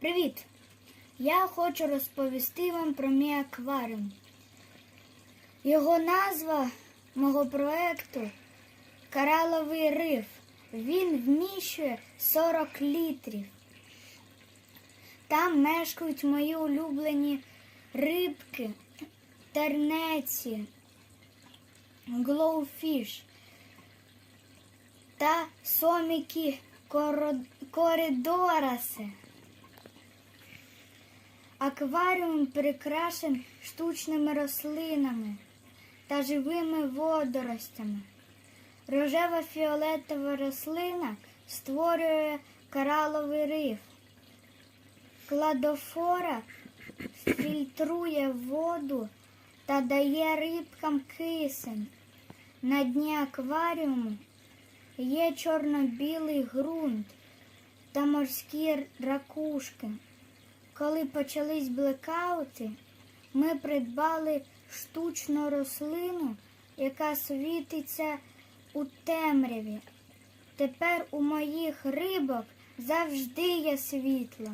Привіт! Я хочу розповісти вам про мій акваріум. Його назва мого проекту Кораловий риф. Він вміщує 40 літрів. Там мешкають мої улюблені рибки, тернеці, глоуфіш та соміки коридораси. Акваріум прикрашен штучними рослинами та живими водоростями. Рожева фіолетова рослина створює кораловий риф. Кладофора фільтрує воду та дає рибкам кисень. На дні акваріуму є чорно-білий ґрунт та морські ракушки. Коли почались блекаути, ми придбали штучну рослину, яка світиться у темряві. Тепер у моїх рибок завжди є світло.